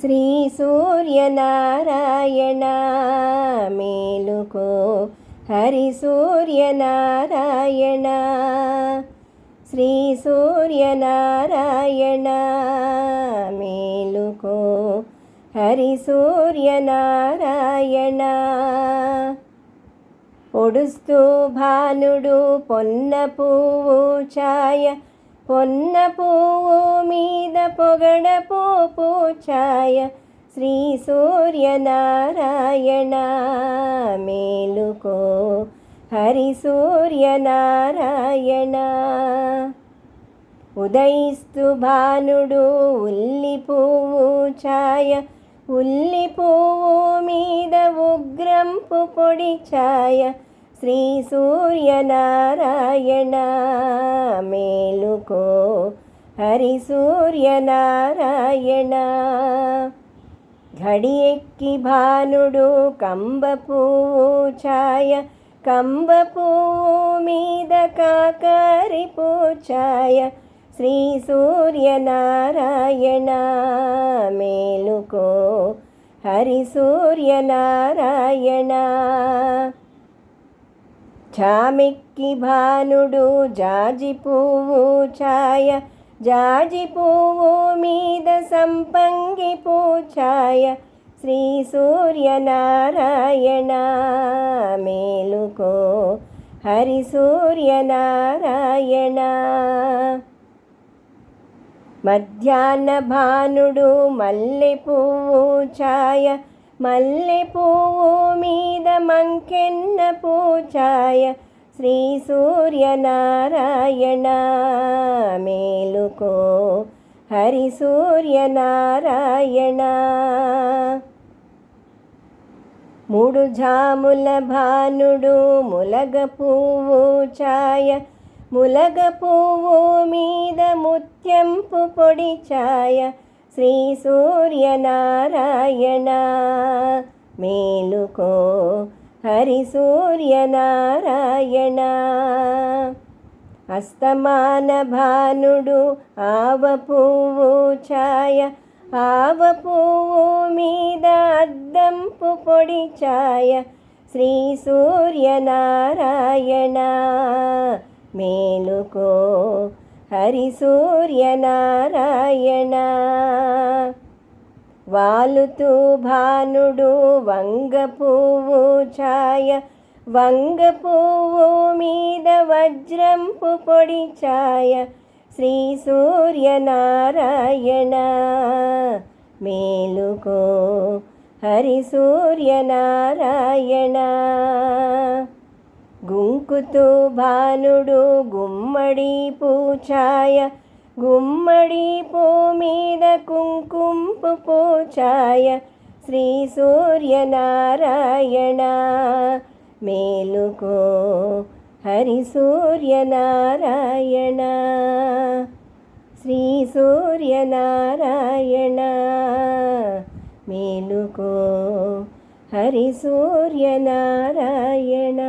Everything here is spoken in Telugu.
శ్రీ సూర్యనారాయణ మేలుకో. హరి సూర్యనారాయణ శ్రీ సూర్యనారాయణ మేలుకో. హరి సూర్యనారాయణ పొడుస్తూ భానుడు పొన్న పువ్వు ఛాయ పొన్న పువ్వు మీద పొగడపు ఛాయ శ్రీ సూర్యనారాయణ మేలుకో. హరి సూర్యనారాయణ. ఉదయిస్తు భానుడు ఉల్లి పువ్వు ఛాయ ఉల్లి పువ్వు మీద ఉగ్రంపు పొడి ఛాయ శ్రీ సూర్యనారాయణ మేలుకో. హరి సూర్యనారాయణ. ఘడి ఎక్కి భానుడు కంబపూ ఛాయ కంబపూ మీద కాకరి పూఛాయ శ్రీ సూర్యనారాయణ మేలుకో. హరి సూర్యనారాయణ. చామిక్కి భానుడు జాజి పువ్వు ఛాయ జాజి పువ్వు మీద సంపంగి పూచాయ శ్రీ సూర్యనారాయణ మేలుకో హరి సూర్యనారాయణ. మధ్యాహ్న భానుడు మల్లె పువ్వు ఛాయ మల్లె పువ్వు మీద మంకెన్న పూఛాయ శ్రీ సూర్యనారాయణ మేలుకో. హరి సూర్యనారాయణ. మూడు జాముల భానుడు ములగ పువ్వు ఛాయ ములగ పువ్వు మీద ముత్యంపు పొడి ఛాయ శ్రీ సూర్యనారాయణ మేలుకో. హరి సూర్యనారాయణ. అస్తమాన భానుడు ఆవ పువ్వు ఛాయ ఆవ పువ్వు మీద అద్దంపు పొడి ఛాయ. శ్రీ సూర్యనారాయణ మేలుకో హరి సూర్యనారాయణ. వాలుతూ భానుడు వంగ పువ్వు ఛాయ వంగ పువ్వు మీద వజ్రంపు పొడి ఛాయ. శ్రీ సూర్యనారాయణ మేలుకో హరి సూర్యనారాయణ. గుంకుతూ భానుడు గుమ్మడి పూఛాయ గుమ్మడి పూ మీద కుంకుంపు పోచాయ శ్రీ సూర్యనారాయణ. మేలుకో హరి సూర్యనారాయణ. శ్రీ సూర్యనారాయణ. మేలుకో హరి సూర్యనారాయణ.